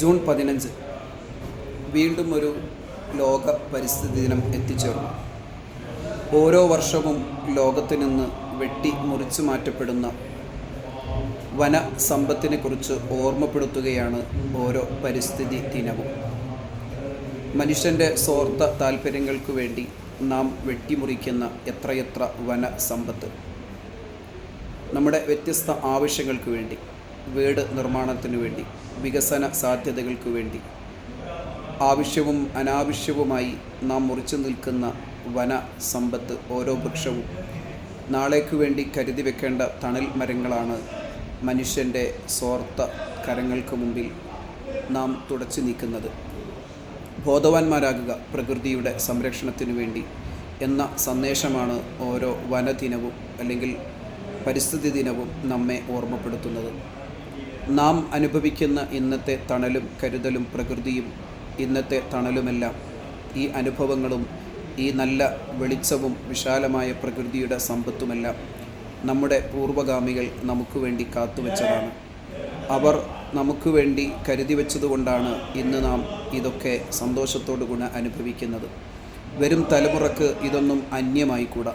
June പതിനഞ്ച് വീണ്ടും ഒരു ലോക പരിസ്ഥിതി ദിനം എത്തിച്ചേർന്നു. ഓരോ വർഷവും ലോകത്തു നിന്ന് വെട്ടി മുറിച്ചു മാറ്റപ്പെടുന്ന വന സമ്പത്തിനെക്കുറിച്ച് ഓർമ്മപ്പെടുത്തുകയാണ് ഓരോ പരിസ്ഥിതി ദിനവും. മനുഷ്യന്റെ സ്വാർത്ഥ താല്പര്യങ്ങൾക്ക് വേണ്ടി നാം വെട്ടിമുറിക്കുന്ന എത്രയെത്ര വന സമ്പത്ത് നമ്മുടെ വ്യത്യസ്ത ആവശ്യങ്ങൾക്ക് വേണ്ടി. വീട് നിർമ്മാണത്തിന് വേണ്ടി വികസന സാധ്യതകൾക്ക് വേണ്ടി. ആവശ്യവും അനാവശ്യവുമായി നാം മുറിച്ചു നിൽക്കുന്ന വന സമ്പത്ത് ഓരോ വൃക്ഷവും നാളേക്ക് വേണ്ടി കരുതി വെക്കേണ്ട തണൽ മരങ്ങളാണ് മനുഷ്യന്റെ സ്വാർത്ഥ കരങ്ങൾക്ക് മുമ്പിൽ നാം തുടച്ചു നീക്കുന്നത്. ബോധവാന്മാരാകുക പ്രകൃതിയുടെ സംരക്ഷണത്തിനു വേണ്ടി എന്ന സന്ദേശമാണ് ഓരോ വനദിനവും അല്ലെങ്കിൽ പരിസ്ഥിതി ദിനവും നമ്മെ ഓർമ്മപ്പെടുത്തുന്നത്. നാം അനുഭവിക്കുന്ന ഇന്നത്തെ തണലും കരുതലും പ്രകൃതിയും ഇന്നത്തെ തണലുമെല്ലാം ഈ അനുഭവങ്ങളും ഈ നല്ല വെളിച്ചവും വിശാലമായ പ്രകൃതിയുടെ സമ്പത്തുമെല്ലാം നമ്മുടെ പൂർവഗാമികൾ നമുക്ക് വേണ്ടി കാത്തുവച്ചതാണ്. അവർ നമുക്ക് വേണ്ടി കരുതി വെച്ചതുകൊണ്ടാണ് ഇന്ന് നാം ഇതൊക്കെ സന്തോഷത്തോടു കൂടെ അനുഭവിക്കുന്നത്. വരും തലമുറയ്ക്ക് ഇതൊന്നും അന്യമായിക്കൂടാ.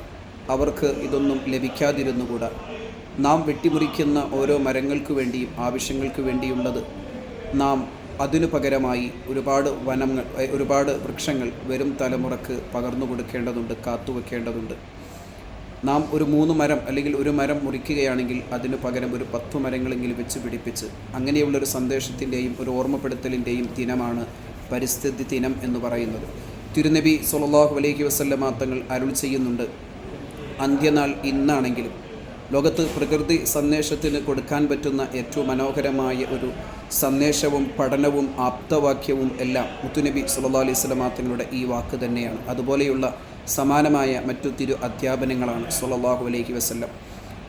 അവർക്ക് ഇതൊന്നും ലഭിക്കാതിരുന്നുകൂടാ. നാം വെട്ടിമുറിക്കുന്ന ഓരോ മരങ്ങൾക്ക് വേണ്ടിയും ആവശ്യങ്ങൾക്ക് വേണ്ടിയുള്ളത്. നാം അതിനു പകരമായി ഒരുപാട് വനങ്ങൾ ഒരുപാട് വൃക്ഷങ്ങൾ വരും തലമുറയ്ക്ക് പകർന്നു കൊടുക്കേണ്ടതുണ്ട് കാത്തുവെക്കേണ്ടതുണ്ട് നാം ഒരു മൂന്ന് മരം അല്ലെങ്കിൽ ഒരു മരം മുറിക്കുകയാണെങ്കിൽ അതിനു പകരം ഒരു പത്തു മരങ്ങളെങ്കിലും വെച്ച് പിടിപ്പിച്ച് അങ്ങനെയുള്ളൊരു സന്ദേശത്തിന്റെയും ഒരു ഓർമ്മപ്പെടുത്തലിന്റെയും ദിനമാണ് പരിസ്ഥിതി ദിനം എന്ന് പറയുന്നത്. തിരുനബി സൊല്ലാഹു അലൈഹി വസല്ലമ തങ്ങൾ അരുൾ ചെയ്യുന്നുണ്ട് അന്ത്യനാൾ ഇന്നാണെങ്കിലും ലോകത്ത് പ്രകൃതി സന്ദേശത്തിന് കൊടുക്കാൻ പറ്റുന്ന ഏറ്റവും മനോഹരമായ ഒരു സന്ദേശവും പഠനവും ആപ്തവാക്യവും എല്ലാം മുത്തുനബി സല്ലാ അലൈഹി സ്വലമാ തങ്ങളുടെ ഈ വാക്ക് തന്നെയാണ്. അതുപോലെയുള്ള സമാനമായ മറ്റു തിരു അധ്യാപനങ്ങളാണ് സല്ലല്ലാഹു അലൈഹി വസ്ല്ലം.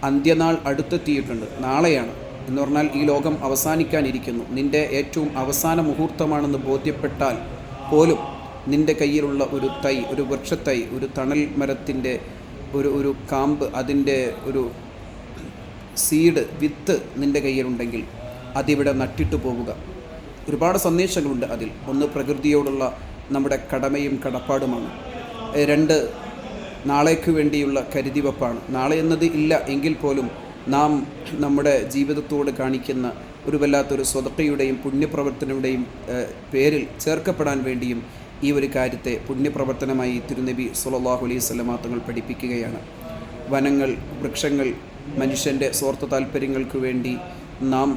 അന്ത്യനാൾ അടുത്തെത്തിയിട്ടുണ്ട്. നാളെയാണ്. എന്ന് പറഞ്ഞാൽ ഈ ലോകം അവസാനിക്കാനിരിക്കുന്നു. നിന്റെ ഏറ്റവും അവസാന മുഹൂർത്തമാണെന്ന് ബോധ്യപ്പെട്ടാൽ പോലും നിന്റെ കയ്യിലുള്ള ഒരു തൈ ഒരു വൃക്ഷത്തൈ ഒരു തണൽ മരത്തിന്റെ ഒരു ഒരു കാമ്പ് അതിന്റെ ഒരു സീഡ് വിത്ത് നിന്റെ കയ്യിലുണ്ടെങ്കിൽ അതിവിടെ നട്ടിട്ട് പോവുക. ഒരുപാട് സന്ദേശങ്ങളുണ്ട് അതിൽ. ഒന്ന് പ്രകൃതിയോടുള്ള നമ്മുടെ കടമയും കടപ്പാടുമാണ്. രണ്ട് നാളേക്ക് വേണ്ടിയുള്ള കരുതിവെപ്പാണ്. നാളെ എന്നത് ഇല്ല എങ്കിൽ പോലും നാം നമ്മുടെ ജീവിതത്തോട് കാണിക്കുന്ന ഒരു വല്ലാത്തൊരു സ്വതക്കയുടെയും പുണ്യപ്രവർത്തനയുടെയും പേരിൽ ചേർക്കപ്പെടാൻ വേണ്ടിയും ഈ ഒരു കാര്യത്തെ പുണ്യപ്രവർത്തനമായി തിരുനബി സുലല്ലാഹു അലൈഹി സ്വലമാ തങ്ങൾ പഠിപ്പിക്കുകയാണ്. വനങ്ങൾ വൃക്ഷങ്ങൾ മനുഷ്യന്റെ സ്വാർത്ഥ താല്പര്യങ്ങൾക്ക് വേണ്ടി നാം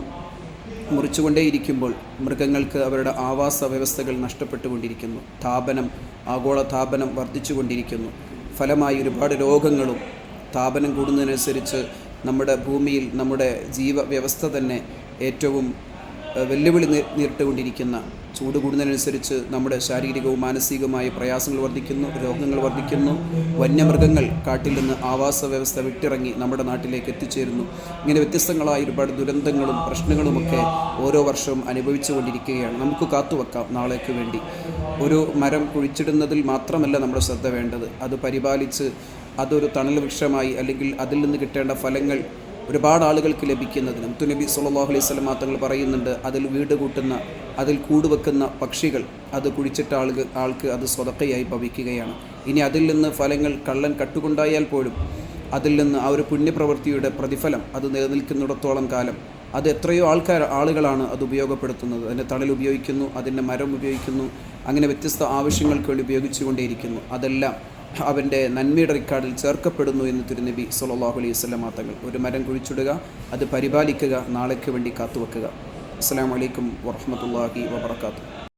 മുറിച്ചുകൊണ്ടേയിരിക്കുമ്പോൾ മൃഗങ്ങൾക്ക് അവരുടെ ആവാസ വ്യവസ്ഥകൾ നഷ്ടപ്പെട്ടുകൊണ്ടിരിക്കുന്നു. താപനം ആഗോള താപനം വർദ്ധിച്ചുകൊണ്ടിരിക്കുന്നു. ഫലമായി ഒരുപാട് രോഗങ്ങളും താപനം കൂടുന്നതിനനുസരിച്ച് നമ്മുടെ ഭൂമിയിൽ നമ്മുടെ ജീവവ്യവസ്ഥ തന്നെ ഏറ്റവും വെല്ലുവിളി നേരിട്ടുകൊണ്ടിരിക്കുന്ന ചൂട് കൂടുന്നതിനനുസരിച്ച് നമ്മുടെ ശാരീരികവും മാനസികവുമായ പ്രയാസങ്ങൾ വർദ്ധിക്കുന്നു രോഗങ്ങൾ വർദ്ധിക്കുന്നു വന്യമൃഗങ്ങൾ കാട്ടിൽ നിന്ന് ആവാസ വ്യവസ്ഥ വിട്ടിറങ്ങി നമ്മുടെ നാട്ടിലേക്ക് എത്തിച്ചേരുന്നു. ഇങ്ങനെ വ്യത്യസ്തങ്ങളായ ഒരുപാട് ദുരന്തങ്ങളും പ്രശ്നങ്ങളുമൊക്കെ ഓരോ വർഷവും അനുഭവിച്ചു കൊണ്ടിരിക്കുകയാണ്. നമുക്ക് കാത്തുവെക്കാം നാളേക്ക് വേണ്ടി. ഒരു മരം കുഴിച്ചിടുന്നതിൽ മാത്രമല്ല നമ്മുടെ ശ്രദ്ധ വേണ്ടത്. അത് പരിപാലിച്ച് അതൊരു തണൽ വൃക്ഷമായി അല്ലെങ്കിൽ അതിൽ നിന്ന് കിട്ടേണ്ട ഫലങ്ങൾ ഒരുപാട് ആളുകൾക്ക് ലഭിക്കുന്നതിനും തുനബി സല്ലല്ലാഹു അലൈഹി സ്വലം തങ്ങൾ പറയുന്നുണ്ട് അതിൽ വീട് കൂട്ടുന്ന അതിൽ കൂടുവെക്കുന്ന പക്ഷികൾ അത് കുഴിച്ചിട്ട ആളുകൾ ആൾക്ക് അത് സ്വതക്കയായി ഭവിക്കുകയാണ്. ഇനി അതിൽ നിന്ന് ഫലങ്ങൾ കള്ളൻ കട്ടുകൊണ്ടായാൽ പോലും അതിൽ നിന്ന് ആ ഒരു പുണ്യപ്രവൃത്തിയുടെ പ്രതിഫലം അത് നിലനിൽക്കുന്നിടത്തോളം കാലം അത് എത്രയോ ആൾക്കാർ ആളുകളാണ് അത് ഉപയോഗപ്പെടുത്തുന്നത്. അതിന്റെ തണൽ ഉപയോഗിക്കുന്നു അതിന്റെ മരം ഉപയോഗിക്കുന്നു അങ്ങനെ വ്യത്യസ്ത ആവശ്യങ്ങൾക്ക് വേണ്ടി ഉപയോഗിച്ചുകൊണ്ടേയിരിക്കുന്നു. അതെല്ലാം അവന്റെ നന്മയുടെ റിക്കാർഡിൽ ചേർക്കപ്പെടുന്നു എന്ന് തിരുനബി സല്ലല്ലാഹു അലൈഹി വസല്ലമ തങ്ങൾ ഒരു മരം കുഴിച്ചിടുക അത് പരിപാലിക്കുക നാളേക്ക് വേണ്ടി കാത്തുവെക്കുക. അസ്സാം വലൈക്കും വറഹ്മത്തുള്ളാഹി വബറകാതുഹു.